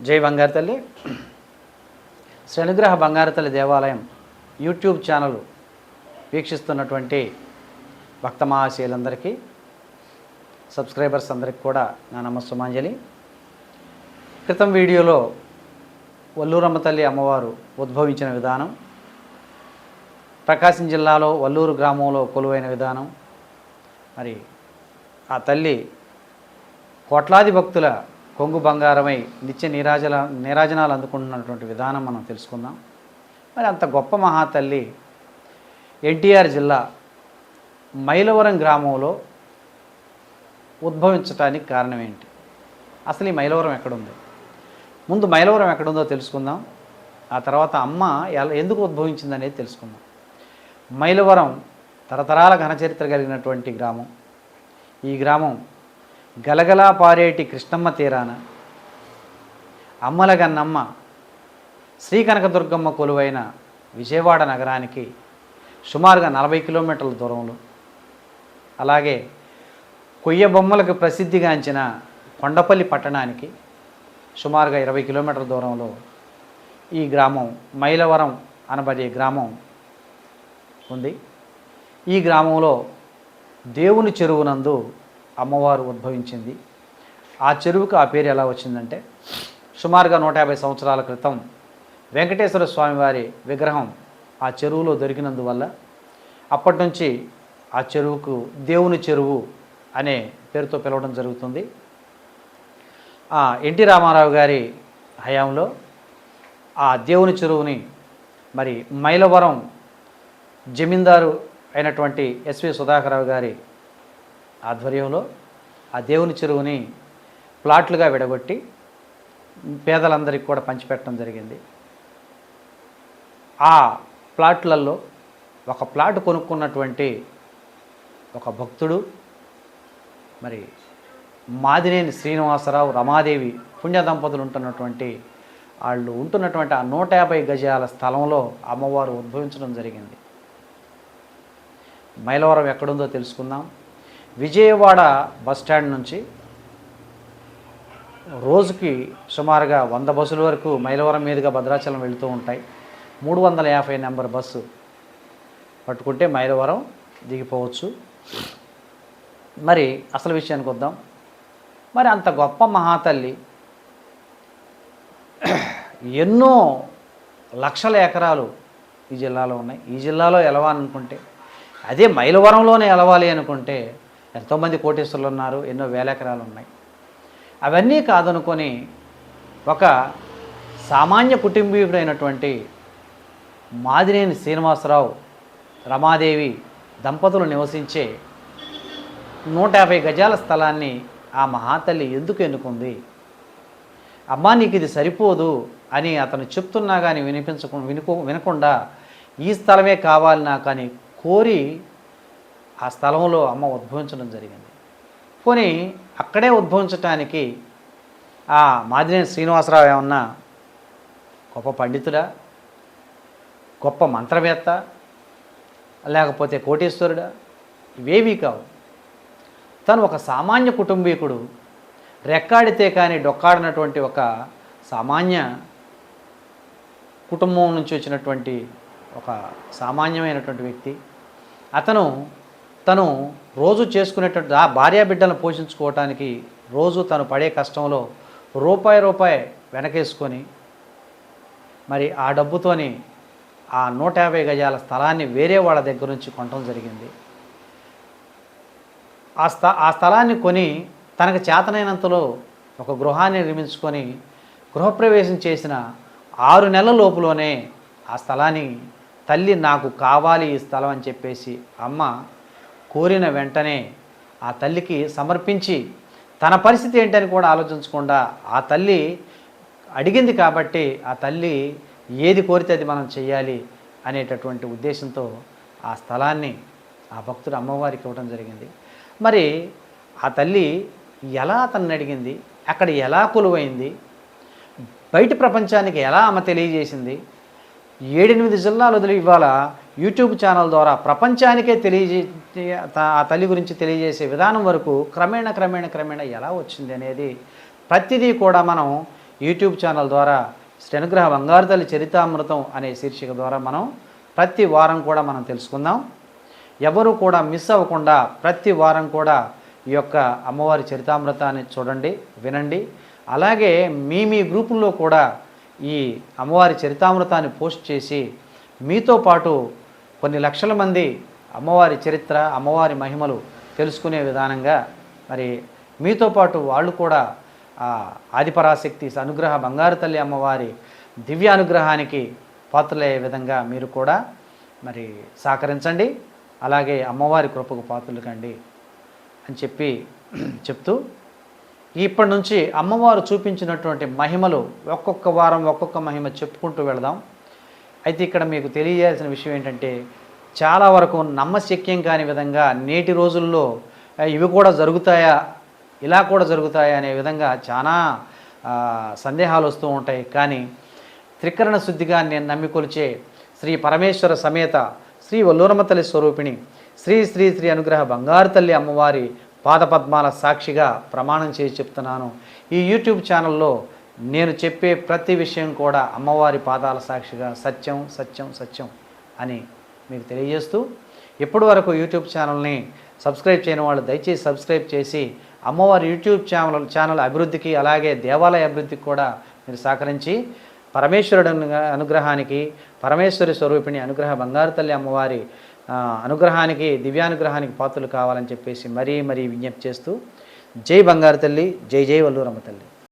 జై బంగారు తల్లి. శనిగ్రహ బంగారు తల్లి దేవాలయం యూట్యూబ్ ఛానల్ వీక్షిస్తున్నటువంటి భక్త మహాశీలందరికీ సబ్స్క్రైబర్స్ అందరికి కూడా నా నమస్సుమాంజలి. క్రితం వీడియోలో వల్లూరమ్మ తల్లి అమ్మవారు ఉద్భవించిన విధానం ప్రకాశం జిల్లాలో వల్లూరు గ్రామంలో కొలువైన విధానం మరి ఆ తల్లి కోట్లాది భక్తుల కొంగు బంగారమై నిత్య నీరాజల నీరాజనాలు అందుకుంటున్నటువంటి విధానం మనం తెలుసుకుందాం. మరి అంత గొప్ప మహాతల్లి ఎన్టీఆర్ జిల్లా మైలవరం గ్రామంలో ఉద్భవించటానికి కారణం ఏంటి అసలు ఈ మైలవరం ఎక్కడుంది? ముందు మైలవరం ఎక్కడుందో తెలుసుకుందాం. ఆ తర్వాత అమ్మ ఎలా ఎందుకు ఉద్భవించింది అనేది తెలుసుకుందాం. మైలవరం తరతరాల ఘనచరిత్ర కలిగినటువంటి గ్రామం. ఈ గ్రామం గలగలా పారేటి కృష్ణమ్మ తీరాన. అమ్మలగన్నమ్మ శ్రీ కనకదుర్గమ్మ కొలువైన విజయవాడ నగరానికి సుమారుగా నలభై కిలోమీటర్ల దూరంలో. అలాగే కొయ్య బొమ్మలకు ప్రసిద్ధిగాంచిన కొండపల్లి పట్టణానికి సుమారుగా ఇరవై కిలోమీటర్ల దూరంలో ఈ గ్రామం మైలవరం అనబడే గ్రామం ఉంది. ఈ గ్రామంలో దేవుని చెరువునందు అమ్మవారు ఉద్భవించింది. ఆ చెరువుకు ఆ పేరు ఎలా వచ్చిందంటే సుమారుగా నూట యాభై సంవత్సరాల క్రితం వెంకటేశ్వర స్వామివారి విగ్రహం ఆ చెరువులో దొరికినందువల్ల అప్పటి నుంచి ఆ చెరువుకు దేవుని చెరువు అనే పేరుతో పిలవడం జరుగుతుంది. ఆ ఎన్టీ రామారావు గారి హయాంలో ఆ దేవుని చెరువుని మరి మైలవరం జమీందారు అయినటువంటి ఎస్వి సుధాకరరావు గారి ఆధ్వర్యంలో ఆ దేవుని చెరువుని ప్లాట్లుగా విడగొట్టి పేదలందరికీ కూడా పంచిపెట్టడం జరిగింది. ఆ ప్లాట్లలో ఒక ప్లాట్ కొనుక్కున్నటువంటి ఒక భక్తుడు మరి మాదినేని శ్రీనివాసరావు రమాదేవి పుణ్య దంపతులు ఉంటున్నటువంటి వాళ్ళు ఉంటున్నటువంటి ఆ నూట యాభై గజాల స్థలంలో అమ్మవారు ఉద్భవించడం జరిగింది. మైలవరం ఎక్కడుందో తెలుసుకుందాం. విజయవాడ బస్ స్టాండ్ నుంచి రోజుకి సుమారుగా వంద బస్సుల వరకు మైలవరం మీదుగా భద్రాచలం వెళుతూ ఉంటాయి. మూడు వందల యాభై నెంబర్ బస్సు పట్టుకుంటే మైలవరం దిగిపోవచ్చు. మరి అసలు విషయానికి వద్దాం. మరి అంత గొప్ప మహాతల్లి ఎన్నో లక్షల ఎకరాలు ఈ జిల్లాలో ఉన్నాయి. ఈ జిల్లాలో ఎలవాలనుకుంటే అదే మైలవరంలోనే ఎలవాలి అనుకుంటే ఎంతోమంది కోటేశ్వరులు ఉన్నారు ఎన్నో వేల ఎకరాలు ఉన్నాయి. అవన్నీ కాదనుకొని ఒక సామాన్య కుటుంబీకుడైనటువంటి మాదినేని శ్రీనివాసరావు రమాదేవి దంపతులు నివసించే నూట యాభై గజాల స్థలాన్ని ఆ మహాతల్లి ఎందుకు ఎన్నుకుంది? అమ్మా నీకు ఇది సరిపోదు అని అతను చెప్తున్నా కానీ వినిపించకు వినుకో వినకుండా ఈ స్థలమే కావాలి నాకు అని కోరి ఆ స్థలంలో అమ్మ ఉద్భవించడం జరిగింది. పోనీ అక్కడే ఉద్భవించటానికి ఆ మాదినేని శ్రీనివాసరావు ఏమన్నా గొప్ప పండితుడా? గొప్ప మంత్రవేత్త? లేకపోతే కోటేశ్వరుడా? ఇవేవీ కావు. తను ఒక సామాన్య కుటుంబీకుడు. రెక్కాడితే కానీ డొక్కాడినటువంటి ఒక సామాన్య కుటుంబం నుంచి వచ్చినటువంటి ఒక సామాన్యమైనటువంటి వ్యక్తి. అతను తను రోజు చేసుకునేటువంటి ఆ భార్యా బిడ్డలను పోషించుకోవటానికి రోజు తను పడే కష్టంలో రూపాయి రూపాయి వెనకేసుకొని మరి ఆ డబ్బుతోని ఆ నూట యాభై గజాల స్థలాన్ని వేరే వాళ్ళ దగ్గర నుంచి కొనడం జరిగింది. ఆ స్థ ఆ స్థలాన్ని కొని తనకు చేతనైనంతలో ఒక గృహాన్ని నిర్మించుకొని గృహప్రవేశం చేసిన ఆరు నెలల లోపులోనే ఆ స్థలాన్ని తల్లి నాకు కావాలి ఈ స్థలం అని చెప్పేసి అమ్మ కోరిన వెంటనే ఆ తల్లికి సమర్పించి తన పరిస్థితి ఏంటని కూడా ఆలోచించకుండా ఆ తల్లి అడిగింది కాబట్టి ఆ తల్లి ఏది కోరితే అది మనం చేయాలి అనేటటువంటి ఉద్దేశంతో ఆ స్థలాన్ని ఆ భక్తుడు అమ్మవారికి ఇవ్వడం జరిగింది. మరి ఆ తల్లి ఎలా అతన్ని అడిగింది? అక్కడ ఎలా కొలువైంది? బయట ప్రపంచానికి ఎలా ఆమె తెలియజేసింది? ఏడెనిమిది జిల్లాలు వదిలి ఇవాళ యూట్యూబ్ ఛానల్ ద్వారా ప్రపంచానికే తెలియజే త- ఆ తల్లి గురించి తెలియజేసే విధానం వరకు క్రమేణ క్రమేణ క్రమేణ ఎలా వచ్చింది అనేది ప్రతిదీ కూడా మనం యూట్యూబ్ ఛానల్ ద్వారా శనిగ్రహ బంగారు తల్లి చరితామృతం అనే శీర్షిక ద్వారా మనం ప్రతి వారం కూడా మనం తెలుసుకుందాం. ఎవరు కూడా మిస్ అవ్వకుండా ప్రతి వారం కూడా ఈ యొక్క అమ్మవారి చరితామృతాన్ని చూడండి వినండి. అలాగే మీ మీ గ్రూపుల్లో కూడా ఈ అమ్మవారి చరితామృతాన్ని పోస్ట్ చేసి మీతో పాటు కొన్ని లక్షల మంది అమ్మవారి చరిత్ర అమ్మవారి మహిమలు తెలుసుకునే విధానంగా మరి మీతో పాటు వాళ్ళు కూడా ఆ ఆదిపరాశక్తి అనుగ్రహ బంగారు తల్లి అమ్మవారి దివ్య అనుగ్రహానికి పాత్రలయ్యే విధంగా మీరు కూడా మరి సహకరించండి. అలాగే అమ్మవారి కృపకు పాత్రలు కండి అని చెప్పి చెప్తూ ఇప్పటి నుంచి అమ్మవారు చూపించినటువంటి మహిమలు ఒక్కొక్క వారం ఒక్కొక్క మహిమ చెప్పుకుంటూ వెళదాం. అయితే ఇక్కడ మీకు తెలియజేయాల్సిన విషయం ఏంటంటే చాలా వరకు నమ్మశక్యం కాని విధంగా నేటి రోజుల్లో ఇవి కూడా జరుగుతాయా ఇలా కూడా జరుగుతాయా అనే విధంగా చాలా సందేహాలు వస్తూ ఉంటాయి. కానీ త్రికరణ శుద్ధిగా నేను నమ్మికొలిచే శ్రీ పరమేశ్వర సమేత శ్రీ వల్లూరమతల్లి స్వరూపిణి శ్రీ శ్రీ శ్రీ అనుగ్రహ బంగారు తల్లి అమ్మవారి పాదపద్మాల సాక్షిగా ప్రమాణం చేసి చెప్తున్నాను. ఈ యూట్యూబ్ ఛానల్లో నేను చెప్పే ప్రతి విషయం కూడా అమ్మవారి పాదాల సాక్షిగా సత్యం సత్యం సత్యం అని మీకు తెలియజేస్తూ ఇప్పటి వరకు యూట్యూబ్ ఛానల్ని సబ్స్క్రైబ్ చేయని వాళ్ళు దయచేసి సబ్స్క్రైబ్ చేసి అమ్మవారి యూట్యూబ్ ఛానల్ ఛానల్ అభివృద్ధికి అలాగే దేవాలయ అభివృద్ధికి కూడా మీరు సహకరించి పరమేశ్వరుడు అనుగ్రహానికి పరమేశ్వరి స్వరూపిణి అనుగ్రహ బంగారు తల్లి అమ్మవారి అనుగ్రహానికి దివ్యానుగ్రహానికి పాత్రలు కావాలని చెప్పేసి మరీ మరీ విజ్ఞప్తి చేస్తూ జై బంగారు తల్లి జై జై వల్లూరమ్మ తల్లి.